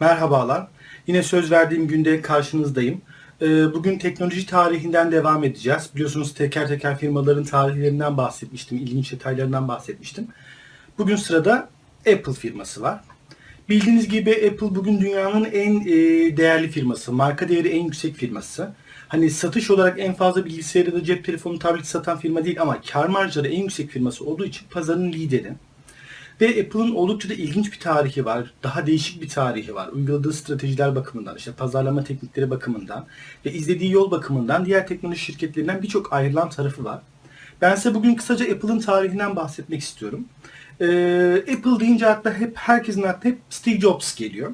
Merhabalar. Yine söz verdiğim günde karşınızdayım. Ee, Bugün teknoloji tarihinden devam edeceğiz. Biliyorsunuz teker teker firmaların tarihlerinden bahsetmiştim, ilginç detaylarından bahsetmiştim. Bugün sırada Apple firması var. Bildiğiniz gibi Apple bugün dünyanın en e, değerli firması, marka değeri en yüksek firması. Hani satış olarak en fazla bilgisayarı da cep telefonu, tablet satan firma değil ama kar marjları en yüksek firması olduğu için pazarın lideri. Ve Apple'ın oldukça da ilginç bir tarihi var. Daha değişik bir tarihi var. Uyguladığı stratejiler bakımından, işte pazarlama teknikleri bakımından ve izlediği yol bakımından diğer teknoloji şirketlerinden birçok ayrılan tarafı var. Ben size bugün kısaca Apple'ın tarihinden bahsetmek istiyorum. Ee, Apple deyince akla hep herkesin aklına hep Steve Jobs geliyor.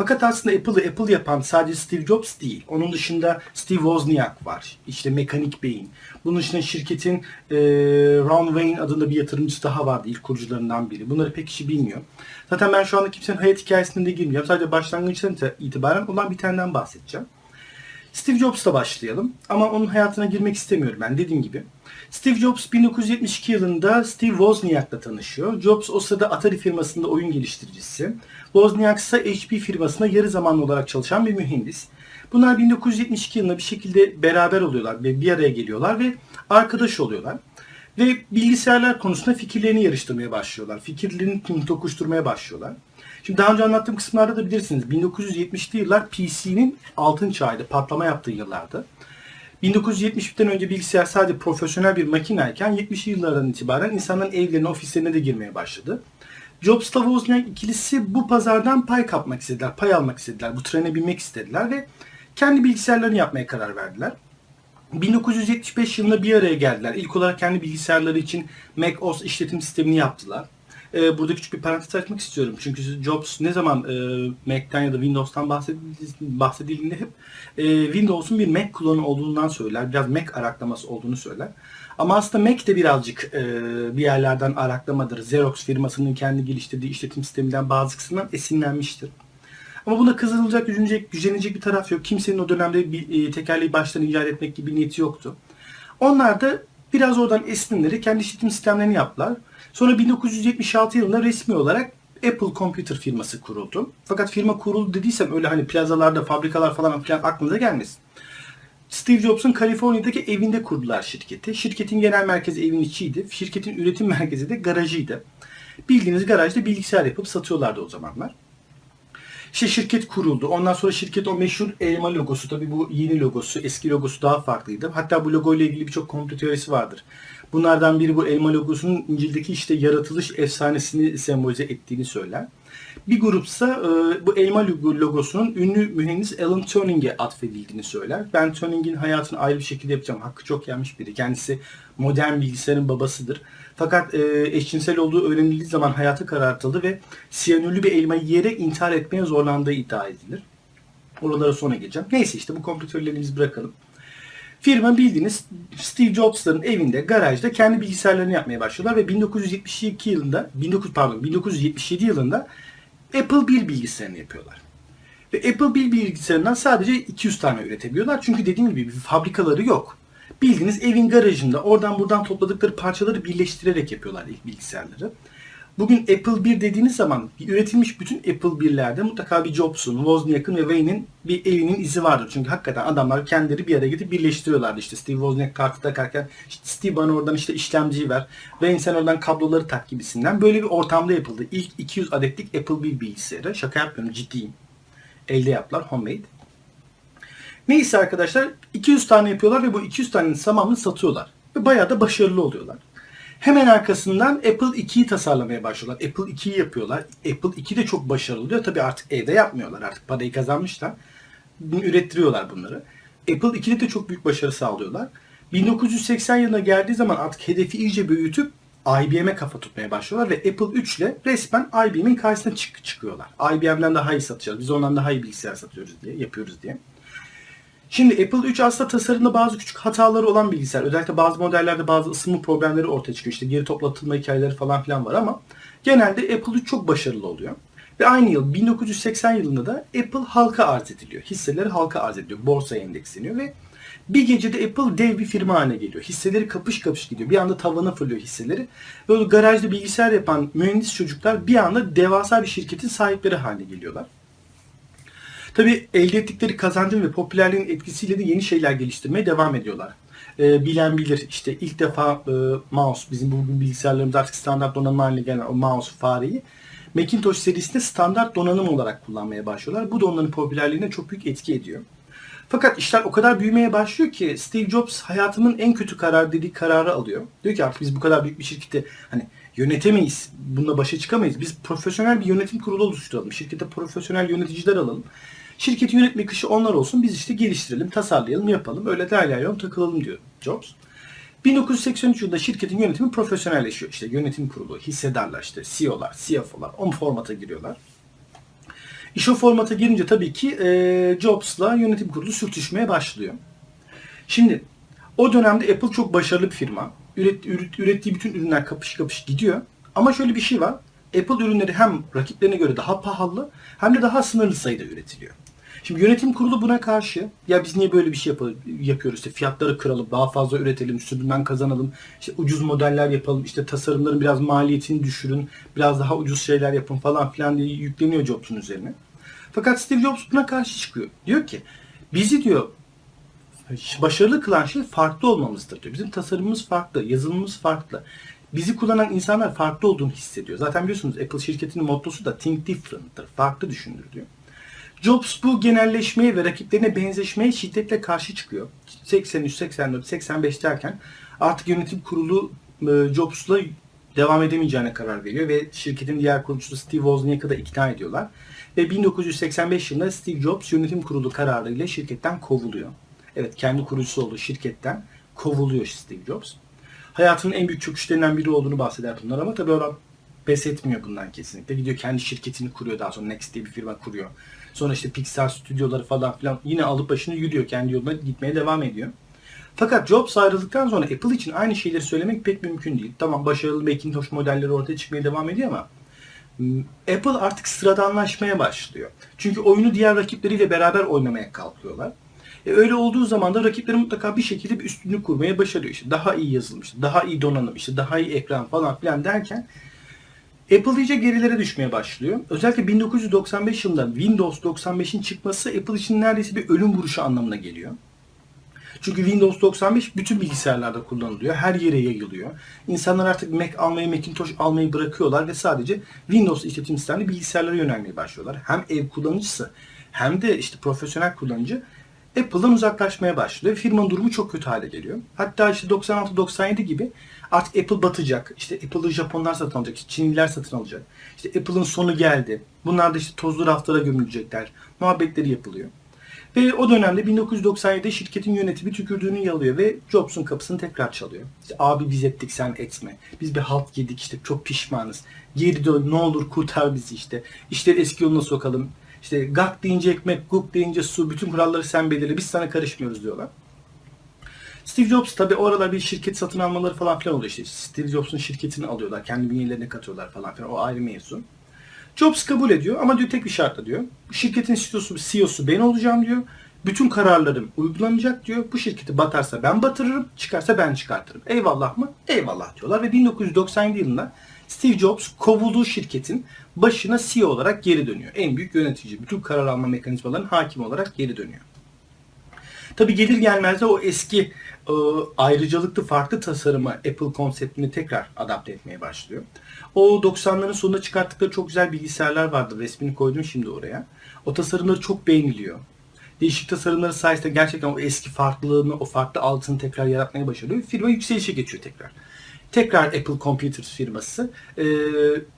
Fakat aslında Apple'ı Apple yapan sadece Steve Jobs değil. Onun dışında Steve Wozniak var. İşte mekanik beyin. Bunun dışında şirketin e, Ron Wayne adında bir yatırımcısı daha vardı. ilk kurucularından biri. Bunları pek kişi bilmiyor. Zaten ben şu anda kimsenin hayat hikayesine de girmeyeceğim. Sadece başlangıçtan itibaren olan bitenden bahsedeceğim. Steve Jobs'la başlayalım. Ama onun hayatına girmek istemiyorum ben dediğim gibi. Steve Jobs 1972 yılında Steve Wozniak'la tanışıyor. Jobs o sırada Atari firmasında oyun geliştiricisi. Wozniak ise HP firmasında yarı zamanlı olarak çalışan bir mühendis. Bunlar 1972 yılında bir şekilde beraber oluyorlar ve bir araya geliyorlar ve arkadaş oluyorlar. Ve bilgisayarlar konusunda fikirlerini yarıştırmaya başlıyorlar. Fikirlerini tokuşturmaya başlıyorlar. Şimdi daha önce anlattığım kısımlarda da bilirsiniz 1970'li yıllar PC'nin altın çağıydı, patlama yaptığı yıllardı. 1970'ten önce bilgisayar sadece profesyonel bir makinayken 70'li yıllardan itibaren insanların evlerine, ofislerine de girmeye başladı. Jobs'la Wozniak ikilisi bu pazardan pay kapmak istediler, pay almak istediler, bu trene binmek istediler ve kendi bilgisayarlarını yapmaya karar verdiler. 1975 yılında bir araya geldiler. İlk olarak kendi bilgisayarları için Mac OS işletim sistemini yaptılar. Ee, burada küçük bir parantez açmak istiyorum. Çünkü Jobs ne zaman e, Mac'ten ya da Windows'tan bahsedildiğinde, hep e, Windows'un bir Mac klonu olduğundan söyler. Biraz Mac araklaması olduğunu söyler. Ama aslında Mac de birazcık e, bir yerlerden araklamadır. Xerox firmasının kendi geliştirdiği işletim sisteminden bazı kısımdan esinlenmiştir. Ama buna kızılacak, gücenecek, gücenecek bir taraf yok. Kimsenin o dönemde bir e, tekerleği baştan icat etmek gibi niyeti yoktu. Onlar da biraz oradan esinlenerek kendi işletim sistemlerini yaptılar. Sonra 1976 yılında resmi olarak Apple Computer firması kuruldu. Fakat firma kuruldu dediysem öyle hani plazalarda, fabrikalar falan filan aklınıza gelmesin. Steve Jobs'un Kaliforniya'daki evinde kurdular şirketi. Şirketin genel merkezi evin içiydi. Şirketin üretim merkezi de garajıydı. Bildiğiniz garajda bilgisayar yapıp satıyorlardı o zamanlar. İşte şirket kuruldu. Ondan sonra şirket o meşhur elma logosu tabi bu yeni logosu, eski logosu daha farklıydı. Hatta bu logo ile ilgili birçok komplo teorisi vardır. Bunlardan biri bu elma logosunun İncil'deki işte yaratılış efsanesini sembolize ettiğini söyler. Bir grupsa e, bu elma logosunun ünlü mühendis Alan Tuning'e atfedildiğini söyler. Ben Tuning'in hayatını ayrı bir şekilde yapacağım. Hakkı çok yenmiş biri. Kendisi modern bilgisayarın babasıdır. Fakat e, eşcinsel olduğu öğrenildiği zaman hayatı karartıldı ve siyanürlü bir elma yiyerek intihar etmeye zorlandığı iddia edilir. Oralara sonra geleceğim. Neyse işte bu kompütörlerimizi bırakalım. Firma bildiğiniz Steve Jobs'ların evinde, garajda kendi bilgisayarlarını yapmaya başlıyorlar ve 1972 yılında, 19 pardon 1977 yılında Apple bir bilgisayarını yapıyorlar. Ve Apple bir bilgisayarından sadece 200 tane üretebiliyorlar. Çünkü dediğim gibi fabrikaları yok. Bildiğiniz evin garajında oradan buradan topladıkları parçaları birleştirerek yapıyorlar ilk bilgisayarları. Bugün Apple 1 dediğiniz zaman üretilmiş bütün Apple 1'lerde mutlaka bir Jobs'un, Wozniak'ın ve Wayne'in bir evinin izi vardır. Çünkü hakikaten adamlar kendileri bir araya gidip birleştiriyorlardı. İşte Steve Wozniak kartı takarken işte Steve bana oradan işte işlemciyi ver. Wayne sen oradan kabloları tak gibisinden. Böyle bir ortamda yapıldı. İlk 200 adetlik Apple 1 bilgisayarı. Şaka yapmıyorum ciddiyim. Elde yaptılar homemade. Neyse arkadaşlar 200 tane yapıyorlar ve bu 200 tanenin tamamını satıyorlar. Ve bayağı da başarılı oluyorlar. Hemen arkasından Apple 2'yi tasarlamaya başlıyorlar. Apple 2'yi yapıyorlar. Apple 2 de çok başarılı oluyor. Tabii artık evde yapmıyorlar. Artık parayı kazanmışlar. Ürettiriyorlar bunları. Apple 2'de de çok büyük başarı sağlıyorlar. 1980 yılına geldiği zaman artık hedefi iyice büyütüp IBM'e kafa tutmaya başlıyorlar ve Apple 3 ile resmen IBM'in karşısına çık çıkıyorlar. IBM'den daha iyi satacağız. Biz ondan daha iyi bilgisayar satıyoruz diye, yapıyoruz diye. Şimdi Apple 3 aslında tasarımda bazı küçük hataları olan bilgisayar. Özellikle bazı modellerde bazı ısınma problemleri ortaya çıkıyor. İşte geri toplatılma hikayeleri falan filan var ama genelde Apple 3 çok başarılı oluyor. Ve aynı yıl 1980 yılında da Apple halka arz ediliyor. Hisseleri halka arz ediliyor. Borsaya endeksleniyor ve bir gecede Apple dev bir firma haline geliyor. Hisseleri kapış kapış gidiyor. Bir anda tavana fırlıyor hisseleri. Böyle garajda bilgisayar yapan mühendis çocuklar bir anda devasa bir şirketin sahipleri haline geliyorlar. Tabii elde ettikleri kazancın ve popülerliğin etkisiyle de yeni şeyler geliştirmeye devam ediyorlar. Ee, bilen bilir işte ilk defa e, mouse bizim bugün bilgisayarlarımız artık standart donanım haline gelen o mouse fareyi Macintosh serisinde standart donanım olarak kullanmaya başlıyorlar. Bu da onların popülerliğine çok büyük etki ediyor. Fakat işler o kadar büyümeye başlıyor ki Steve Jobs hayatımın en kötü karar dediği kararı alıyor. Diyor ki artık biz bu kadar büyük bir şirketi hani yönetemeyiz. Bununla başa çıkamayız. Biz profesyonel bir yönetim kurulu oluşturalım. Şirkete profesyonel yöneticiler alalım. Şirketi yönetme kişi onlar olsun. Biz işte geliştirelim, tasarlayalım, yapalım. Öyle derlerle takılalım diyor Jobs. 1983 yılında şirketin yönetimi profesyonelleşiyor. İşte yönetim kurulu, hissedarlar, işte CEO'lar, CFO'lar o formata giriyorlar. İş o formata girince tabii ki e, Jobs'la yönetim kurulu sürtüşmeye başlıyor. Şimdi o dönemde Apple çok başarılı bir firma. Üret, üret, ürettiği bütün ürünler kapış kapış gidiyor. Ama şöyle bir şey var. Apple ürünleri hem rakiplerine göre daha pahalı hem de daha sınırlı sayıda üretiliyor. Şimdi yönetim kurulu buna karşı ya biz niye böyle bir şey yap- yapıyoruz işte fiyatları kıralım, daha fazla üretelim, sürümden kazanalım, işte ucuz modeller yapalım, işte tasarımların biraz maliyetini düşürün, biraz daha ucuz şeyler yapın falan filan diye yükleniyor Jobs'un üzerine. Fakat Steve Jobs buna karşı çıkıyor. Diyor ki bizi diyor başarılı kılan şey farklı olmamızdır diyor. Bizim tasarımımız farklı, yazılımımız farklı. Bizi kullanan insanlar farklı olduğunu hissediyor. Zaten biliyorsunuz Apple şirketinin mottosu da think different'tır. Farklı düşündür diyor. Jobs bu genelleşmeye ve rakiplerine benzeşmeye şiddetle karşı çıkıyor. 83, 84, 85 derken artık yönetim kurulu e, Jobs'la devam edemeyeceğine karar veriyor ve şirketin diğer kurucusu Steve Wozniak'ı da ikna ediyorlar. Ve 1985 yılında Steve Jobs yönetim kurulu kararıyla şirketten kovuluyor. Evet kendi kurucusu olduğu şirketten kovuluyor Steve Jobs. Hayatının en büyük çöküşlerinden biri olduğunu bahseder bunlar ama tabii adam pes etmiyor bundan kesinlikle. Gidiyor kendi şirketini kuruyor daha sonra Next diye bir firma kuruyor. Sonra işte Pixar stüdyoları falan filan yine alıp başını yürüyor. Kendi yoluna gitmeye devam ediyor. Fakat Jobs ayrıldıktan sonra Apple için aynı şeyleri söylemek pek mümkün değil. Tamam başarılı Macintosh modelleri ortaya çıkmaya devam ediyor ama m, Apple artık sıradanlaşmaya başlıyor. Çünkü oyunu diğer rakipleriyle beraber oynamaya kalkıyorlar. E öyle olduğu zaman da rakipleri mutlaka bir şekilde bir üstünlük kurmaya başarıyor. İşte daha iyi yazılmış, daha iyi donanım, işte daha iyi ekran falan filan derken Apple iyice gerilere düşmeye başlıyor. Özellikle 1995 yılında Windows 95'in çıkması Apple için neredeyse bir ölüm vuruşu anlamına geliyor. Çünkü Windows 95 bütün bilgisayarlarda kullanılıyor. Her yere yayılıyor. İnsanlar artık Mac almayı, Macintosh almayı bırakıyorlar ve sadece Windows işletim sistemli bilgisayarlara yönelmeye başlıyorlar. Hem ev kullanıcısı hem de işte profesyonel kullanıcı Apple'dan uzaklaşmaya başlıyor. Firmanın durumu çok kötü hale geliyor. Hatta işte 96-97 gibi artık Apple batacak. İşte Apple'ı Japonlar satın alacak. işte Çinliler satın alacak. İşte Apple'ın sonu geldi. Bunlar da işte tozlu raflara gömülecekler. Muhabbetleri yapılıyor. Ve o dönemde 1997'de şirketin yönetimi tükürdüğünü yalıyor ve Jobs'un kapısını tekrar çalıyor. İşte abi biz ettik sen etme. Biz bir halt yedik işte çok pişmanız. Geri dön ne olur kurtar bizi işte. İşleri eski yoluna sokalım. İşte gak deyince ekmek, guk deyince su, bütün kuralları sen belirle, biz sana karışmıyoruz diyorlar. Steve Jobs tabi o aralar bir şirket satın almaları falan filan oluyor işte. Steve Jobs'un şirketini alıyorlar, kendi bünyelerine katıyorlar falan filan. O ayrı mevzu. Jobs kabul ediyor ama diyor tek bir şartla diyor. Şirketin CEO'su, CEO'su ben olacağım diyor. Bütün kararlarım uygulanacak diyor. Bu şirketi batarsa ben batırırım, çıkarsa ben çıkartırım. Eyvallah mı? Eyvallah diyorlar ve 1997 yılında Steve Jobs kovulduğu şirketin başına CEO olarak geri dönüyor. En büyük yönetici, bütün karar alma mekanizmalarının hakim olarak geri dönüyor. Tabi gelir gelmez de o eski e, ayrıcalıklı farklı tasarımı Apple konseptini tekrar adapte etmeye başlıyor. O 90'ların sonunda çıkarttıkları çok güzel bilgisayarlar vardı. Resmini koydum şimdi oraya. O tasarımları çok beğeniliyor. Değişik tasarımları sayesinde gerçekten o eski farklılığını, o farklı altını tekrar yaratmaya başarıyor. Firma yükselişe geçiyor tekrar. Tekrar Apple Computers firması e,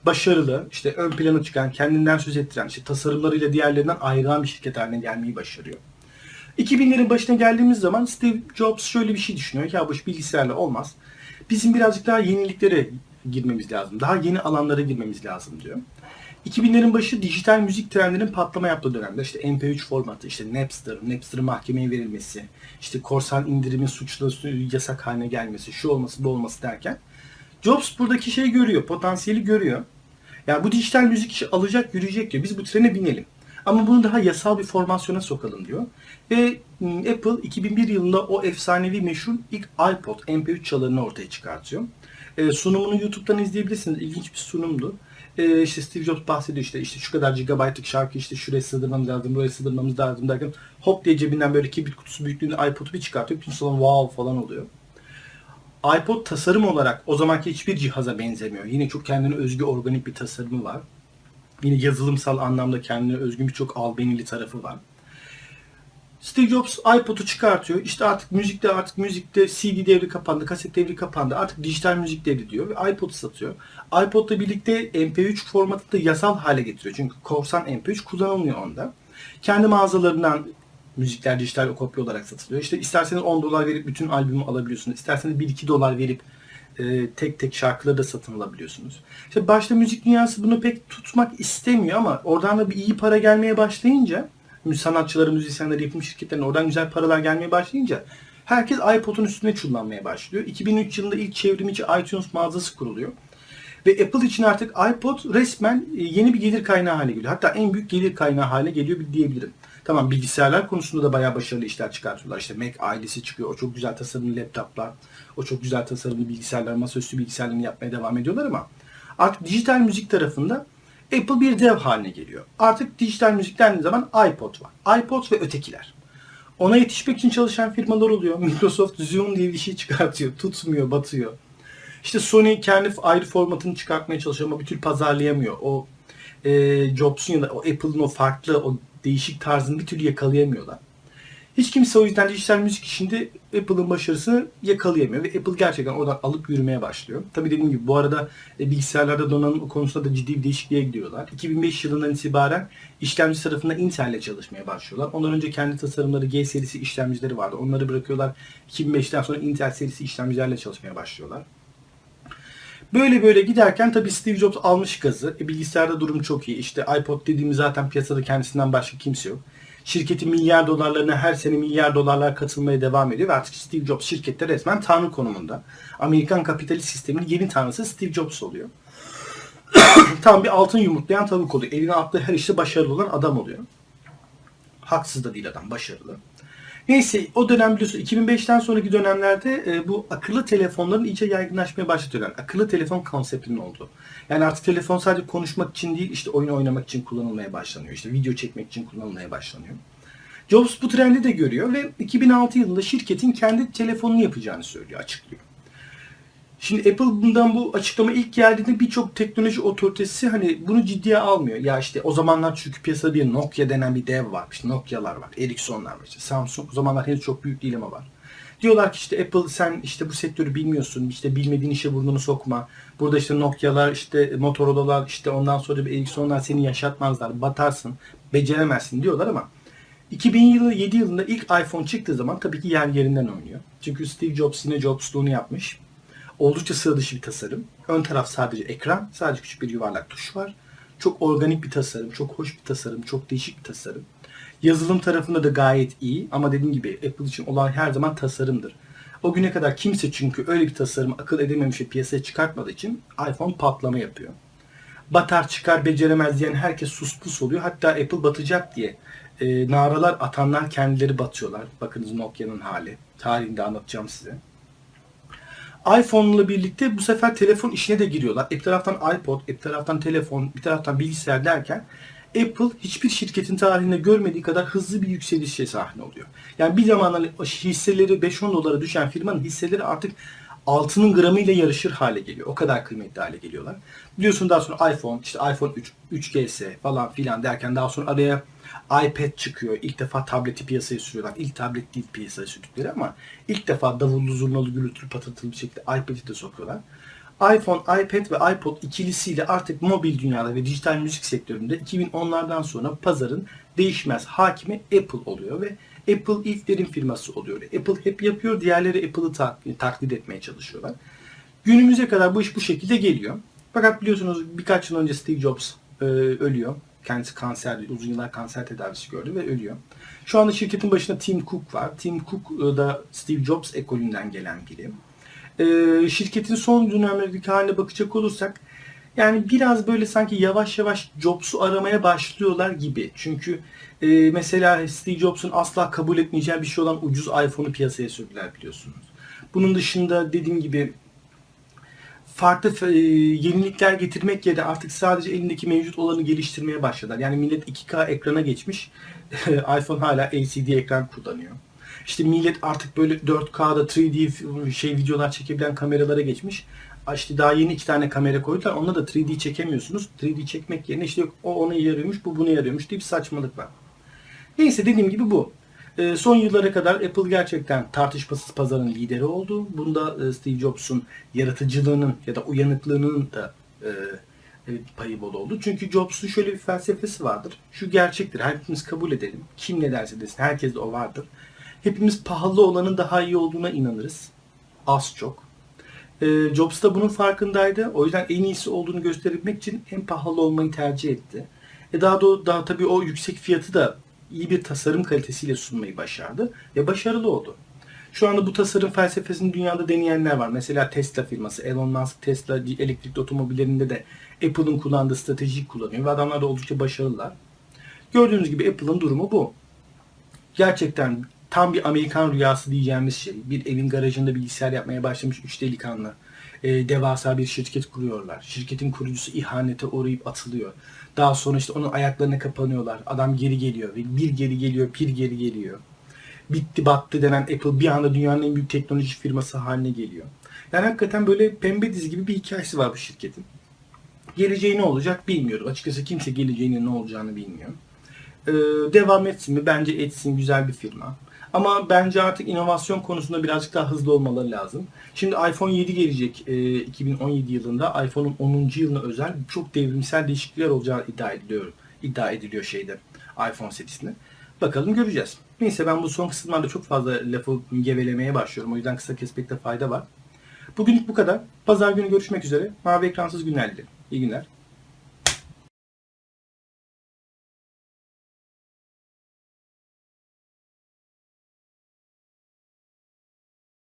başarılı, işte ön plana çıkan, kendinden söz ettiren, işte tasarımlarıyla diğerlerinden ayrılan bir şirket haline gelmeyi başarıyor. 2000'lerin başına geldiğimiz zaman Steve Jobs şöyle bir şey düşünüyor. Ya bu iş bilgisayarla olmaz. Bizim birazcık daha yeniliklere girmemiz lazım. Daha yeni alanlara girmemiz lazım diyor. 2000'lerin başı dijital müzik trendinin patlama yaptığı dönemde işte MP3 formatı, işte Napster, Napster'ın mahkemeye verilmesi, işte korsan indirimin suçlu yasak haline gelmesi, şu olması bu olması derken Jobs buradaki şeyi görüyor, potansiyeli görüyor. Yani bu dijital müzik işi alacak, yürüyecek diyor. Biz bu trene binelim. Ama bunu daha yasal bir formasyona sokalım diyor. Ve m, Apple 2001 yılında o efsanevi meşhur ilk iPod MP3 çalarını ortaya çıkartıyor. E, sunumunu YouTube'dan izleyebilirsiniz. İlginç bir sunumdu. e, işte Steve Jobs bahsediyor işte işte şu kadar gigabaytlık şarkı işte şuraya sığdırmamız lazım, buraya sığdırmamız lazım derken hop diye cebinden böyle kibrit kutusu büyüklüğünde iPod'u bir çıkartıyor. Bütün salon wow falan oluyor. iPod tasarım olarak o zamanki hiçbir cihaza benzemiyor. Yine çok kendine özgü organik bir tasarımı var. Yine yazılımsal anlamda kendine özgü birçok albenili tarafı var. Steve Jobs iPod'u çıkartıyor. İşte artık müzikte artık müzikte CD devri kapandı, kaset devri kapandı. Artık dijital müzik devri diyor ve iPod'u satıyor. iPod'la birlikte MP3 formatı da yasal hale getiriyor. Çünkü korsan MP3 kullanılmıyor onda. Kendi mağazalarından müzikler dijital kopya olarak satılıyor. İşte isterseniz 10 dolar verip bütün albümü alabiliyorsunuz. İsterseniz 1-2 dolar verip e, tek tek şarkıları da satın alabiliyorsunuz. İşte başta müzik dünyası bunu pek tutmak istemiyor ama oradan da bir iyi para gelmeye başlayınca sanatçıları, müzisyenleri, yapım şirketlerine oradan güzel paralar gelmeye başlayınca herkes iPod'un üstüne çullanmaya başlıyor. 2003 yılında ilk çevrimiçi iTunes mağazası kuruluyor. Ve Apple için artık iPod resmen e, yeni bir gelir kaynağı haline geliyor. Hatta en büyük gelir kaynağı haline geliyor diyebilirim. Tamam bilgisayarlar konusunda da bayağı başarılı işler çıkartıyorlar. İşte Mac ailesi çıkıyor. O çok güzel tasarımlı laptoplar, o çok güzel tasarımlı bilgisayarlar, masaüstü bilgisayarlarını yapmaya devam ediyorlar ama artık dijital müzik tarafında Apple bir dev haline geliyor. Artık dijital müzik dendiği zaman iPod var. iPod ve ötekiler. Ona yetişmek için çalışan firmalar oluyor. Microsoft Zoom diye bir şey çıkartıyor. Tutmuyor, batıyor. İşte Sony kendi ayrı formatını çıkartmaya çalışıyor ama bir türlü pazarlayamıyor. O e, Jobs'un ya da o Apple'ın o farklı, o değişik tarzını bir türlü yakalayamıyorlar. Hiç kimse o yüzden dijital müzik işinde Apple'ın başarısını yakalayamıyor ve Apple gerçekten oradan alıp yürümeye başlıyor. Tabii dediğim gibi bu arada e, bilgisayarlarda donanım konusunda da ciddi bir değişikliğe gidiyorlar. 2005 yılından itibaren işlemci tarafında Intel ile çalışmaya başlıyorlar. Ondan önce kendi tasarımları G serisi işlemcileri vardı. Onları bırakıyorlar. 2005'ten sonra Intel serisi işlemcilerle çalışmaya başlıyorlar. Böyle böyle giderken tabii Steve Jobs almış gazı. E, bilgisayarda durum çok iyi. İşte iPod dediğimiz zaten piyasada kendisinden başka kimse yok. Şirketin milyar dolarlarına her sene milyar dolarlar katılmaya devam ediyor ve artık Steve Jobs şirkette resmen tanrı konumunda. Amerikan kapitalist sisteminin yeni tanrısı Steve Jobs oluyor. Tam bir altın yumurtlayan tavuk oluyor. Eline attığı her işte başarılı olan adam oluyor. Haksız da değil adam, başarılı. Neyse o dönem biliyorsun 2005'ten sonraki dönemlerde e, bu akıllı telefonların iyice yaygınlaşmaya başlatıyorlar. Akıllı telefon konseptinin olduğu. Yani artık telefon sadece konuşmak için değil işte oyun oynamak için kullanılmaya başlanıyor. İşte video çekmek için kullanılmaya başlanıyor. Jobs bu trendi de görüyor ve 2006 yılında şirketin kendi telefonunu yapacağını söylüyor, açıklıyor. Şimdi Apple bundan bu açıklama ilk geldiğinde birçok teknoloji otoritesi hani bunu ciddiye almıyor. Ya işte o zamanlar çünkü piyasada bir Nokia denen bir dev var. Nokia'lar var, Ericsson'lar var. İşte Samsung o zamanlar henüz çok büyük değil ama var. Diyorlar ki işte Apple sen işte bu sektörü bilmiyorsun. işte bilmediğin işe burnunu sokma. Burada işte Nokia'lar, işte Motorola'lar, işte ondan sonra bir Ericsson'lar seni yaşatmazlar. Batarsın, beceremezsin diyorlar ama 2007 yılında ilk iPhone çıktığı zaman tabii ki yer yerinden oynuyor. Çünkü Steve Jobs yine Jobs'luğunu yapmış. Oldukça sıra dışı bir tasarım. Ön taraf sadece ekran. Sadece küçük bir yuvarlak tuş var. Çok organik bir tasarım. Çok hoş bir tasarım. Çok değişik bir tasarım. Yazılım tarafında da gayet iyi. Ama dediğim gibi Apple için olan her zaman tasarımdır. O güne kadar kimse çünkü öyle bir tasarım akıl edememiş ve piyasaya çıkartmadığı için iPhone patlama yapıyor. Batar çıkar beceremez diyen herkes sus pus oluyor. Hatta Apple batacak diye e, naralar atanlar kendileri batıyorlar. Bakınız Nokia'nın hali. Tarihinde anlatacağım size iPhone'la birlikte bu sefer telefon işine de giriyorlar. Bir taraftan iPod, bir taraftan telefon, bir taraftan bilgisayar derken Apple hiçbir şirketin tarihinde görmediği kadar hızlı bir yükselişe sahne oluyor. Yani bir zamanlar hisseleri 5-10 dolara düşen firmanın hisseleri artık altının gramıyla yarışır hale geliyor. O kadar kıymetli hale geliyorlar. Biliyorsun daha sonra iPhone, işte iPhone 3, 3GS falan filan derken daha sonra araya iPad çıkıyor. İlk defa tableti piyasaya sürüyorlar. İlk tablet değil piyasaya sürdükleri ama ilk defa davullu zurnalı gürültülü patırtılı bir şekilde iPad'i de sokuyorlar. iPhone, iPad ve iPod ikilisiyle artık mobil dünyada ve dijital müzik sektöründe 2010'lardan sonra pazarın değişmez hakimi Apple oluyor ve Apple ilklerin firması oluyor. Apple hep yapıyor, diğerleri Apple'ı taklit etmeye çalışıyorlar. Günümüze kadar bu iş bu şekilde geliyor. Fakat biliyorsunuz birkaç yıl önce Steve Jobs e, ölüyor. Kendisi kanser, uzun yıllar kanser tedavisi gördü ve ölüyor. Şu anda şirketin başında Tim Cook var. Tim Cook da Steve Jobs ekolünden gelen biri. Ee, şirketin son dönemlerdeki haline bakacak olursak yani biraz böyle sanki yavaş yavaş Jobs'u aramaya başlıyorlar gibi. Çünkü e, mesela Steve Jobs'un asla kabul etmeyeceği bir şey olan ucuz iPhone'u piyasaya sürdüler biliyorsunuz. Bunun dışında dediğim gibi farklı e, yenilikler getirmek yerine artık sadece elindeki mevcut olanı geliştirmeye başladılar. Yani millet 2K ekrana geçmiş. iPhone hala LCD ekran kullanıyor. İşte millet artık böyle 4K'da 3D şey videolar çekebilen kameralara geçmiş. İşte daha yeni iki tane kamera koydular. Onunla da 3D çekemiyorsunuz. 3D çekmek yerine işte yok o ona yarıyormuş, bu buna yarıyormuş diye bir saçmalık var. Neyse dediğim gibi bu. Ee, son yıllara kadar Apple gerçekten tartışmasız pazarın lideri oldu. Bunda e, Steve Jobs'un yaratıcılığının ya da uyanıklığının da e, payı bol oldu. Çünkü Jobs'un şöyle bir felsefesi vardır. Şu gerçektir. Hepimiz kabul edelim. Kim ne derse desin. Herkes de o vardır. Hepimiz pahalı olanın daha iyi olduğuna inanırız. Az çok. E, Jobs da bunun farkındaydı. O yüzden en iyisi olduğunu gösterebilmek için en pahalı olmayı tercih etti. E daha da daha tabii o yüksek fiyatı da iyi bir tasarım kalitesiyle sunmayı başardı ve başarılı oldu. Şu anda bu tasarım felsefesini dünyada deneyenler var. Mesela Tesla firması, Elon Musk Tesla elektrikli otomobillerinde de Apple'ın kullandığı stratejiyi kullanıyor ve adamlar da oldukça başarılılar. Gördüğünüz gibi Apple'ın durumu bu. Gerçekten tam bir Amerikan rüyası diyeceğimiz şey. Bir evin garajında bilgisayar yapmaya başlamış üç delikanlı. Ee, devasa bir şirket kuruyorlar. Şirketin kurucusu ihanete uğrayıp atılıyor. Daha sonra işte onun ayaklarına kapanıyorlar. Adam geri geliyor ve bir geri geliyor, bir geri geliyor. Bitti battı denen Apple bir anda dünyanın en büyük teknoloji firması haline geliyor. Yani hakikaten böyle pembe dizi gibi bir hikayesi var bu şirketin. Geleceği ne olacak bilmiyorum. Açıkçası kimse geleceğinin ne olacağını bilmiyor. Ee, devam etsin mi? Bence etsin. Güzel bir firma. Ama bence artık inovasyon konusunda birazcık daha hızlı olmaları lazım. Şimdi iPhone 7 gelecek e, 2017 yılında. iPhone'un 10. yılına özel çok devrimsel değişiklikler olacağı iddia ediliyor. iddia ediliyor şeyde iPhone serisinde. Bakalım göreceğiz. Neyse ben bu son kısımlarda çok fazla lafı gevelemeye başlıyorum. O yüzden kısa kesmekte fayda var. Bugünlük bu kadar. Pazar günü görüşmek üzere. Mavi ekransız günler dilerim. İyi günler.